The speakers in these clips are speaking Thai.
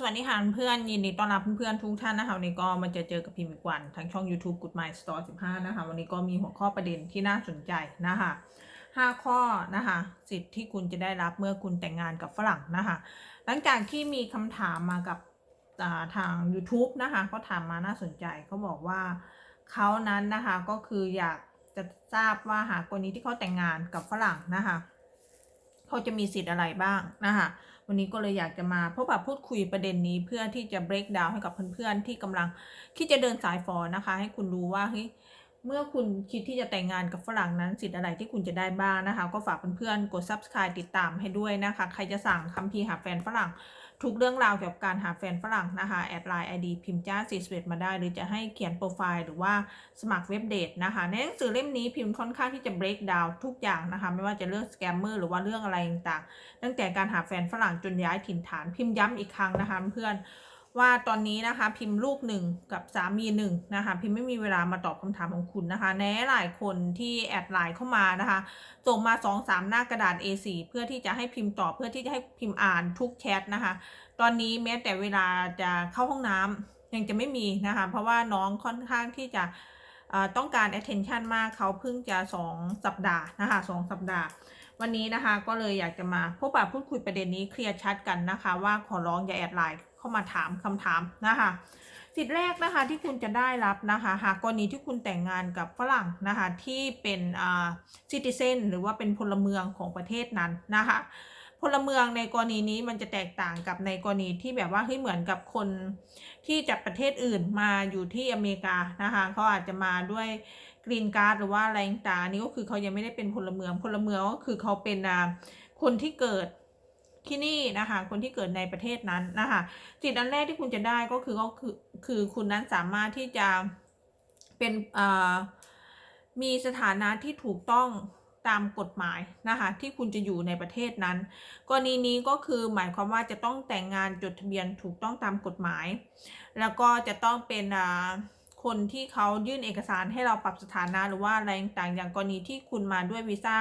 สวัสดีค่ะเพื่อนยินดีต้อนรับเพื่อนๆทุกท่านนะคะวันนี้ก็มาจอเจอกับพิมพ์อีกวันทางช่อง YouTube Good My Store 15 นะคะ วันนี้ก็มีหัวข้อประเด็นที่น่าสนใจนะคะ5 ข้อนะคะสิทธิ์ที่คุณจะได้รับเมื่อคุณแต่งงานกับฝรั่งนะคะ หลังจากที่มีคำถามมากับาทาง YouTube นะคะก็ถามมาน่าสนใจเขาบอกว่าเขานั้นนะคะก็คืออยากจะทราบว่าหากกรณีที่เขาแต่งงานกับฝรั่งนะคะเขาจะมีสิทธิ์อะไรบ้างนะคะ วันนี้ก็เลยอยากจะมาพบปะพูดคุยประเด็นนี้เพื่อที่จะ break down ให้กับเพื่อนๆที่กำลังที่จะเดินสายฟอนะคะ ให้คุณรู้ว่าเฮ้ย เมื่อคุณคิดที่จะแต่งงานกับฝรั่งนั้นสิทธิ์อะไรที่คุณจะได้บ้างนะคะ ก็ฝากเพื่อนๆกด subscribe ติดตามให้ด้วยนะคะ ใครจะสั่งคัมภีร์หาแฟนฝรั่ง ทุกเรื่องราวเกี่ยวกับการหาแฟนฝรั่งนะคะแอดไลน์ไอดีพิมพ์จ้าสีสเวตมาได้ หรือจะให้เขียนโปรไฟล์หรือว่าสมัครเว็บเดทนะคะ ในหนังสือเล่มนี้พิมพ์ค่อนข้างที่จะ break down ทุกอย่างนะคะ ไม่ว่าจะเรื่องสแกมเมอร์หรือว่าเรื่องอะไรต่างๆตั้งแต่การหาแฟนฝรั่งจนย้ายถิ่นฐานพิมพ์ย้ำอีกครั้งนะคะเพื่อน ว่าตอนนี้นะคะพิมพ์ลูกหนึ่งกับสามีหนึ่งนะคะพิมพ์ไม่มีเวลามาตอบคำถามของคุณนะคะแน่หลายคนที่แอดไลน์เข้ามานะคะส่งมา2อสามหน้ากระดาษ A4 เพื่อที่จะให้พิมพ์ตอบเพื่อที่จะให้พิมพ์อ่านทุกแชทนะคะ ตอนนี้แม้แต่เวลาจะเข้าห้องน้ำยังจะไม่มีนะคะ เพราะว่าน้องค่อนข้างที่จะต้องการ attention มากเขาเพิ่งจะ 2 สัปดาห์นะคะสองสัปดาห์ วันนี้นะคะก็เลยอยากจะมาพบปะพูดคุยประเด็นนี้เคลียร์ชัดกันนะคะ ว่าขอร้องอย่าแอดไลน์ เข้ามาถามคำถามนะคะสิทธิ์แรกนะคะที่คุณจะได้รับนะคะหากกรณีที่คุณแต่งงานกับฝรั่งนะคะที่เป็นอ่าซิติเซนหรือว่าเป็นพลเมืองของประเทศนั้นนะคะพลเมืองในกรณีนี้มันจะแตกต่างกับในกรณีที่แบบว่าเฮ้ยเหมือนกับคนที่จากประเทศอื่นมาอยู่ที่อเมริกานะคะเขาอาจจะมาด้วยกรีนการ์ดหรือว่าอะไรต่างๆนนี้ก็คือเขายังไม่ได้เป็นพลเมืองพลเมืองก็คือเขาเป็นอ่าคนที่เกิด ที่นี่นะคะคนที่เกิดในประเทศนั้นนะคะสิทธิ์อันแรกที่คุณจะได้ก็คือก็คือคือคุณนั้นสามารถที่จะเป็นอ่ามีสถานะที่ถูกต้องตามกฎหมายนะคะที่คุณจะอยู่ในประเทศนั้น กรณีนี้ก็คือหมายความว่าจะต้องแต่งงานจดทะเบียนถูกต้องตามกฎหมาย แล้วก็จะต้องเป็นอ่าคนที่เขายื่นเอกสารให้เราปรับสถานะหรือว่าอะไรต่างๆอย่างกรณีที่คุณมาด้วยวีซ่า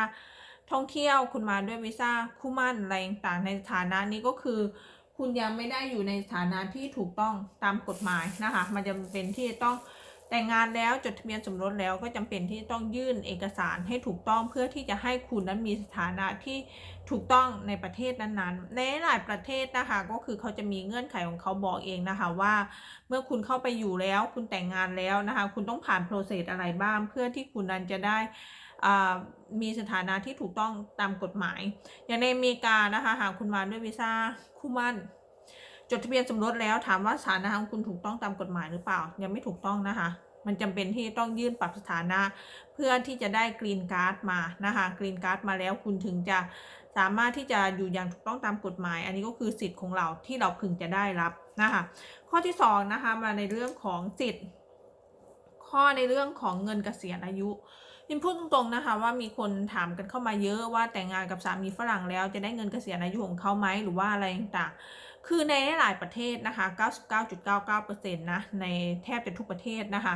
ท่องเที่ยวคุณมาด้วยวีซ่าคู่มั่นอะไรต่างในสถานะนี้ก็คือ คุณยังไม่ได้อยู่ในสถานะที่ถูกต้องตามกฎหมายนะคะมันจะเป็นที่ต้องแต่งงานแล้วจดทะเบียนสมรสแล้วก็จำเป็นที่ต้องยื่นเอกสารให้ถูกต้องเพื่อที่จะให้คุณนั้นมีสถานะที่ถูกต้องในประเทศนั้นๆ ในหลายประเทศนะคะก็คือเขาจะมีเงื่อนไขของเขาบอกเองนะคะว่า เมื่อคุณเข้าไปอยู่แล้วคุณแต่งงานแล้วนะคะ คุณต้องผ่านโปรเซสอะไรบ้างเพื่อที่คุณนั้นจะได้ มีสถานะที่ถูกต้องตามกฎหมาย อย่างในอเมริกานะคะหากคุณมาด้วยวีซ่าคู่มั่น จดทะเบียนสมรสแล้วถามว่าสถานะของคุณถูกต้องตามกฎหมายหรือเปล่า ยังไม่ถูกต้องนะคะ มันจำเป็นที่ต้องยื่นปรับสถานะ เพื่อที่จะได้กรีนการ์ดมานะคะกรีนการ์ดมาแล้วคุณถึงจะสามารถที่จะอยู่อย่างถูกต้องตามกฎหมาย อันนี้ก็คือสิทธิ์ของเราที่เราพึงจะได้รับนะคะข้อที่สองนะคะมาในเรื่องของสิทธิ์ ข้อในเรื่องของเงินเกษียณอายุ ยิมพูดตรงๆนะคะว่ามีคนถามกันเข้ามาเยอะว่าแต่งงานกับสามีฝรั่งแล้วจะได้เงินเกษียณอายุของเขาไหมหรือว่าอะไรต่างๆ คือในหลายประเทศนะคะ 99.99%นะในแทบจะทุกประเทศนะคะ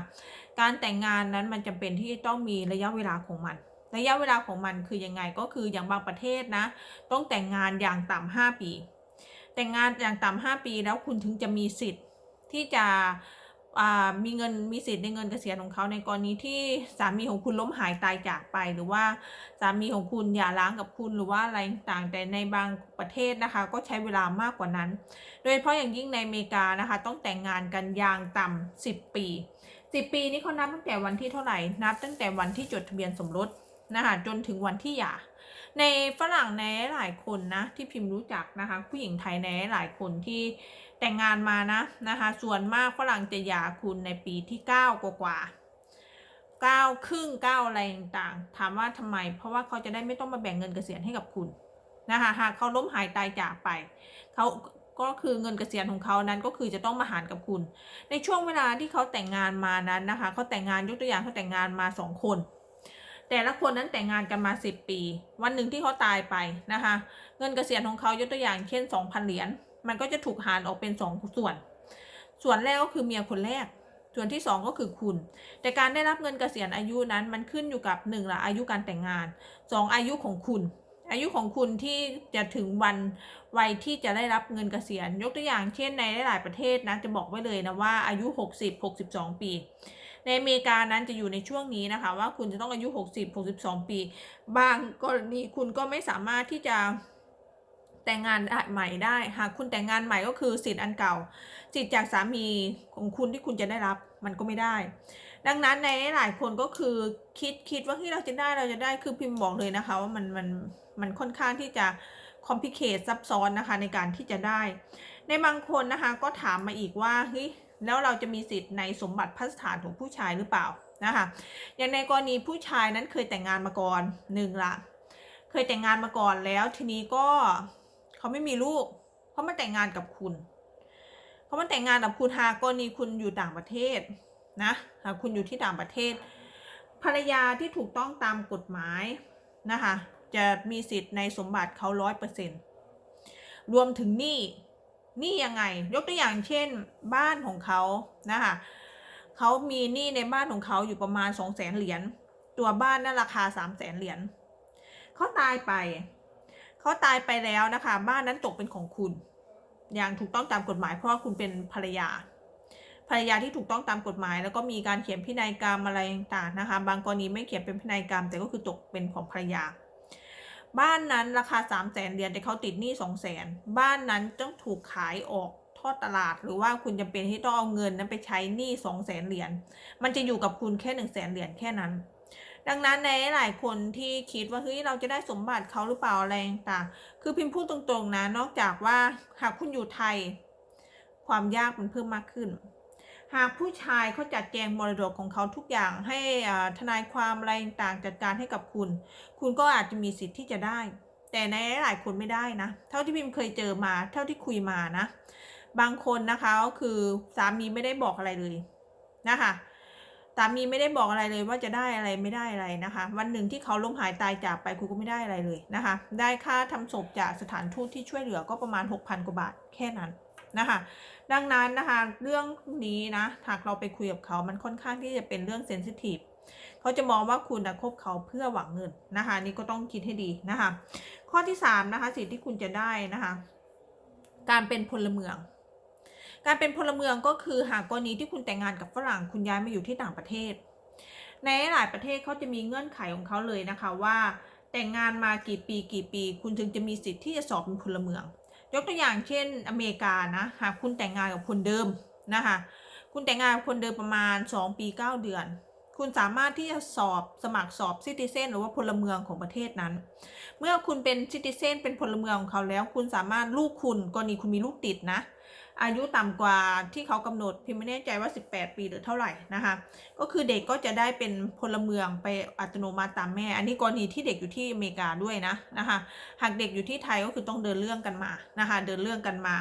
การแต่งงานนั้นมันจำเป็นที่ต้องมีระยะเวลาของมันระยะเวลาของมันคือยังไงก็คืออย่างบางประเทศนะ ต้องแต่งงานอย่างต่ำ5ปี แต่งงานอย่างต่ำ5ปีแล้วคุณถึงจะมีสิทธิ์ที่จะ มีเงินมีสิทธิ์ในเงินเกษียณของเขาในกรณีที่สามีของคุณล้มหายตายจากไป หรือว่าสามีของคุณหย่าร้างกับคุณหรือว่าอะไรต่างแต่ในบางประเทศนะคะ ก็ใช้เวลามากกว่านั้น โดยเฉพาะอย่างยิ่งในอเมริกานะคะ ต้องแต่งงานกันอย่างต่ำ10 ปี 10 ปีนี้เขานับตั้งแต่วันที่เท่าไหร่นับตั้งแต่วันที่จดทะเบียนสมรสนะคะจนถึงวันที่หย่าในฝรั่งในหลายคนนะที่พิมพ์รู้จักนะคะ ผู้หญิงไทยในหลายคนที่ แต่งงานมานะนะคะ ส่วนมากฝรั่งจะหย่าคุณในปีที่ 9 กว่ากว่าเก้าครึ่งเก้าอะไรต่างๆถามว่าทำไม เพราะว่าเขาจะได้ไม่ต้องมาแบ่งเงินเกษียณให้กับคุณนะคะหากเขาล้มหายตายจากไปเขาก็คือเงินเกษียณของเขานั้นก็คือจะต้องมาหารกับคุณ ในช่วงเวลาที่เขาแต่งงานมานั้นนะคะเขาแต่งงานยกตัวอย่างเขาแต่งงานมาสองคน แต่ละคนนั้นแต่งงานกันมา 10 ปี วันหนึ่งที่เขาตายไปนะคะเงินเกษียณของเขายกตัวอย่างเช่น 2,000 เหรียญ มันก็จะถูกหารออกเป็น2ส่วน ส่วนแรกก็คือเมียคนแรก ส่วนที่ 2 ก็คือคุณ แต่การได้รับเงินเกษียณอายุนั้นมันขึ้นอยู่กับ1ละอายุการแต่งงาน 2 อายุของคุณ อายุของคุณที่จะถึงวันวัยที่จะได้รับเงินเกษียณ ยกตัวอย่างเช่นในหลายประเทศนะจะบอกไว้เลยนะว่าอายุ 60 62 ปี ในอเมริกานั้นจะอยู่ในช่วงนี้นะคะ ว่าคุณจะต้องอายุ 60 62 ปี บางกรณีคุณก็ไม่สามารถที่จะ แต่งงานใหม่ได้ หากคุณแต่งงานใหม่ก็คือสิทธิ์อันเก่า สิทธิ์จากสามีของคุณที่คุณจะได้รับมันก็ไม่ได้ ดังนั้นในหลายคนก็คือคิดคิดว่าที่เราจะได้เราจะได้คือพิมพ์บอกเลยนะคะว่ามันมันมันค่อนข้างที่จะคอมพลิเคทซับซ้อนนะคะในการที่จะได้ ในบางคนนะคะก็ถามมาอีกว่าเฮ้ยแล้วเราจะมีสิทธิ์ในสมบัติพัสถานของผู้ชายหรือเปล่านะคะอย่างในกรณีผู้ชายนั้นเคยแต่งงานมาก่อนหนึ่งละเคยแต่งงานมาก่อนแล้วทีนี้ก็ เขาไม่มีลูกเขามาแต่งงานกับคุณเขามาแต่งงานกับคุณหากกรณีคุณอยู่ต่างประเทศนะหากคุณอยู่ที่ต่างประเทศ ภรรยาที่ถูกต้องตามกฎหมายนะคะจะมีสิทธิ์ในสมบัติเขาร้อยเปอร์เซ็นต์รวมถึงหนี้หนี้ยังไง ยกตัวอย่างเช่น บ้านของเขานะคะเขามีหนี้ในบ้านของเขาอยู่ประมาณสองแสนเหรียญตัวบ้านนั่นราคาสามแสนเหรียญเขาตายไป เขาตายไปแล้วนะคะ บ้านนั้นตกเป็นของคุณ อย่างถูกต้องตามกฎหมายเพราะว่าคุณเป็นภรรยา ภรรยาที่ถูกต้องตามกฎหมาย แล้วก็มีการเขียนพินัยกรรมอะไรต่างๆนะคะ บางกรณีไม่เขียนเป็นพินัยกรรม แต่ก็คือตกเป็นของภรรยา บ้านนั้นราคา3 0 0แสนเหรียญแต่เขาติดหนี้2 0 0แสนบ้านนั้นต้องถูกขายออกทอดตลาดหรือว่าคุณจำเป็นที่ต้องเอาเงินนั้นไปใช้หนี้2 0 0แสนเหรียญ มันจะอยู่กับคุณแค่1 0 0 0 0แสนเหรียญแค่นั้น ดังนั้นในหลายคนที่คิดว่าเฮ้ยเราจะได้สมบัติเขาหรือเปล่าอะไรต่างๆคือพิมพ์พูดตรงๆนะนอกจากว่าหากคุณอยู่ไทย ความยากมันเพิ่มมากขึ้น หากผู้ชายเขาจัดแจงมรดกของเขาทุกอย่างให้ทนายความอะไรต่างจัดการให้กับคุณ คุณก็อาจจะมีสิทธิ์ที่จะได้ แต่ในหลายคนไม่ได้นะ เท่าที่พิมเคยเจอมา เท่าที่คุยมานะ บางคนนะคะก็คือสามีไม่ได้บอกอะไรเลยนะคะามีไม่ได้บอกอะไรเลยว่าจะได้อะไรไม่ได้อะไรนะคะ วันหนึ่งที่เขาล้มหายตายจากไปคุณก็ไม่ได้อะไรเลยนะคะ ได้ค่าทำศพจากสถานทูตที่ช่วยเหลือก็ประมาณ 6,000 กว่าบาทแค่นั้นนะคะ ดังนั้นนะคะ เรื่องนี้นะหากเราไปคุยกับเขามันค่อนข้างที่จะเป็นเรื่องเซนซิทีฟเขาจะมองว่าคุณนะคบเขาเพื่อหวังเงินนะคะนี่ก็ต้องคิดให้ดีนะคะ ข้อที่3นะคะสิ่งที่คุณจะได้นะคะ การเป็นพลเมือง การเป็นพลเมืองก็คือหากกรณีที่คุณแต่งงานกับฝรั่งคุณย้ายมาอยู่ที่ต่างประเทศ ในหลายประเทศเขาจะมีเงื่อนไขของเขาเลยนะคะว่า แต่งงานมากี่ปีกี่ปี คุณถึงจะมีสิทธิ์ที่จะสอบเป็นพลเมือง ยกตัวอย่างเช่นอเมริกานะหากคุณแต่งงานกับคนเดิมนะคะคุณแต่งงานกับคนเดิมประมาณ 2 ปี 9 เดือนคุณสามารถที่จะสอบสมัครสอบซิติเซนหรือว่าพลเมืองของประเทศนั้น เมื่อคุณเป็นซิติเซนเป็นพลเมืองของเขาแล้ว คุณสามารถลูกคุณกรณีคุณมีลูกติดนะ อายุต่ำกว่าที่เขากำหนดพิมพ์ไม่แน่ใจว่า 18 ปีหรือเท่าไหร่นะคะ ก็คือเด็กก็จะได้เป็นพลเมืองไปอัตโนมัติตามแม่ อันนี้กรณีที่เด็กอยู่ที่อเมริกาด้วยนะนะคะ หากเด็กอยู่ที่ไทยก็คือต้องเดินเรื่องกันมานะคะ เดินเรื่องกันมา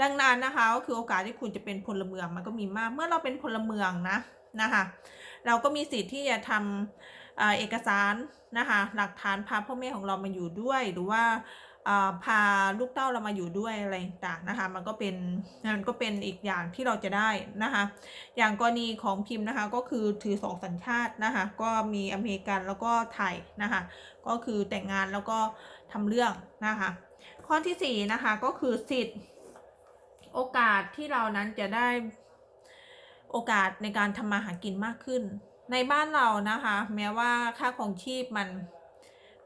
ดังนั้นนะคะก็คือโอกาสที่คุณจะเป็นพลเมืองมันก็มีมาก เมื่อเราเป็นพลเมืองนะนะคะเราก็มีสิทธิ์ที่จะทำเอ่อเอกสารนะคะหลักฐานพาพ่อแม่ของเรามาอยู่ด้วยหรือว่า พาลูกเต้าเรามาอยู่ด้วยอะไรต่างนะคะ มันก็เป็นมันก็เป็นอีกอย่างที่เราจะได้นะคะ อย่างกรณีของพิมพ์นะคะก็คือถือสองสัญชาตินะคะ ก็มีอเมริกันแล้วก็ไทยนะคะ ก็คือแต่งงานแล้วก็ทำเรื่องนะคะ ข้อที่สี่นะคะก็คือสิทธิ์โอกาสที่เรานั้นจะได้โอกาสในการทำมาหากินมากขึ้น ในบ้านเรานะคะ แม้ว่าค่าของชีพมัน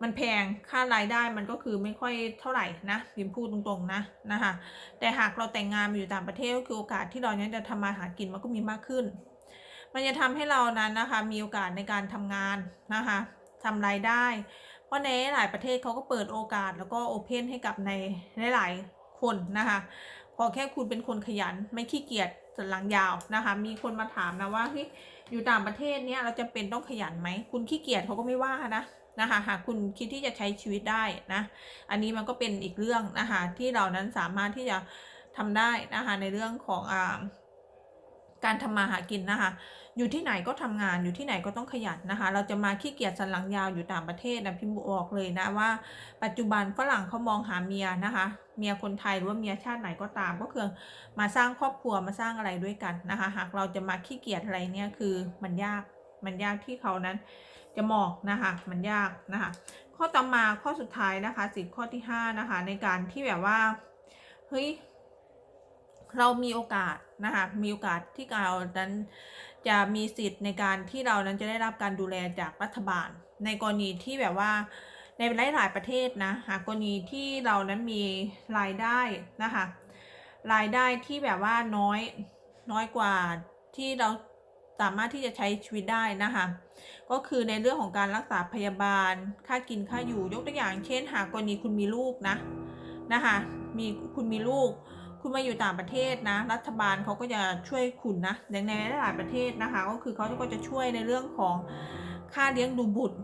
มันแพงค่ารายได้มันก็คือไม่ค่อยเท่าไหร่นะพิมพูดตรงๆนะนะคะแต่หากเราแต่งงานมาอยู่ต่างประเทศก็คือโอกาสที่เรานี้จะทำมาหากินมันก็มีมากขึ้น มันจะทำให้เรานั้นนะคะมีโอกาสในการทำงานนะคะทำรายได้ เพราะในหลายประเทศเขาก็เปิดโอกาสแล้วก็โอเพนให้กับในหลายๆคนนะคะขอแค่คุณเป็นคนขยันไม่ขี้เกียจสันหลังยาวนะคะ มีคนมาถามนะว่าอยู่ต่างประเทศเนี้ยเราจะเป็นต้องขยันไหม คุณขี้เกียจเขาก็ไม่ว่านะ นะคะหากคุณคิดที่จะใช้ชีวิตได้นะอันนี้มันก็เป็นอีกเรื่องนะคะที่เรานั้นสามารถที่จะทำได้นะคะในเรื่องของอ่าการทำมาหากินนะคะ อยู่ที่ไหนก็ทำงาน อยู่ที่ไหนก็ต้องขยันนะคะ เราจะมาขี้เกียจสันหลังยาวอยู่ต่างประเทศนะพิมพ์บอกเลยนะว่า ปัจจุบันฝรั่งเขามองหาเมียนะคะ เมียคนไทยหรือว่าเมียชาติไหนก็ตาม ก็คือมาสร้างครอบครัวมาสร้างอะไรด้วยกันนะคะ หากเราจะมาขี้เกียจอะไรเนี่ยคือมันยาก มันยากที่เขานั้น จะมองนะคะมันยากนะคะข้อต่อมาข้อสุดท้ายนะคะสิทธิข้อที่ห้านะคะในการที่แบบว่าเฮ้ยเรามีโอกาสนะคะมีโอกาสที่เรานั้นจะมีสิทธิ์ในการที่เรานั้นจะได้รับการดูแลจากรัฐบาล ในกรณีที่แบบว่าในหลาย ๆ ประเทศนะหากกรณีที่เรานั้นมีรายได้นะคะรายได้ที่แบบว่าน้อยน้อยกว่าที่เรา สามารถที่จะใช้ชีวิตได้นะคะก็คือในเรื่องของการรักษาพยาบาล ค่ากินค่าอยู่ยกตัวอย่าง เช่น หากกรณีคุณมีลูกนะนะคะมีคุณมีลูก คุณมาอยู่ต่างประเทศนะ รัฐบาลเขาก็จะช่วยคุณนะในในหลายประเทศนะคะ ก็คือเขาก็จะช่วยในเรื่องของค่าเลี้ยงดูบุตร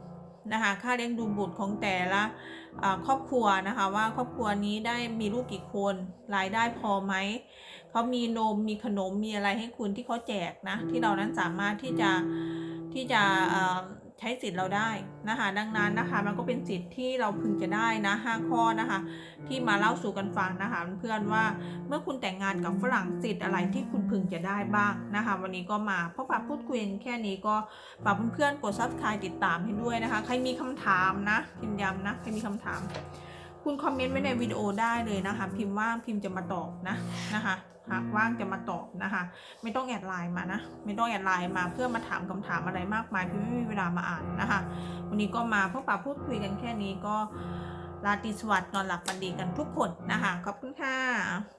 นะคะค่าเลี้ยงดูบุตรของแต่ละอ่าครอบครัวนะคะว่าครอบครัวนี้ได้มีลูกกี่คนรายได้พอไหม เขามีนมมีขนมมีอะไรให้คุณที่เขาแจกนะ ที่เรานั้นสามารถที่จะที่จะเอ่อใช้สิทธิ์เราได้นะคะ ดังนั้นนะคะ มันก็เป็นสิทธิ์ที่เราพึงจะได้นะห้าข้อนะคะ ที่มาเล่าสู่กันฟังนะคะ เพื่อนๆว่าเมื่อคุณแต่งงานกับฝรั่งสิทธิ์อะไรที่คุณพึงจะได้บ้างนะคะ วันนี้ก็มาพบปะพูดคุยกันแค่นี้ก็ฝากเพื่อนๆกด subscribe ติดตามให้ด้วยนะคะ ใครมีคำถามนะพิมพ์ย้ำนะใครมีคำถาม คุณคอมเมนต์ไว้ในวิดีโอได้เลยนะคะ พิมพ์ว่างพิมพ์จะมาตอบนะนะคะ หากว่างจะมาตอบนะคะ ไม่ต้องแอดไลน์มานะ ไม่ต้องแอดไลน์มาเพื่อมาถามคำถามอะไรมากมายพี่ไม่มีเวลามาอ่านนะคะ วันนี้ก็มาพบปะพูดคุยกันแค่นี้ก็ราตรีสวัสดิ์นอนหลับฝันดีกันทุกคนนะคะขอบคุณค่ะ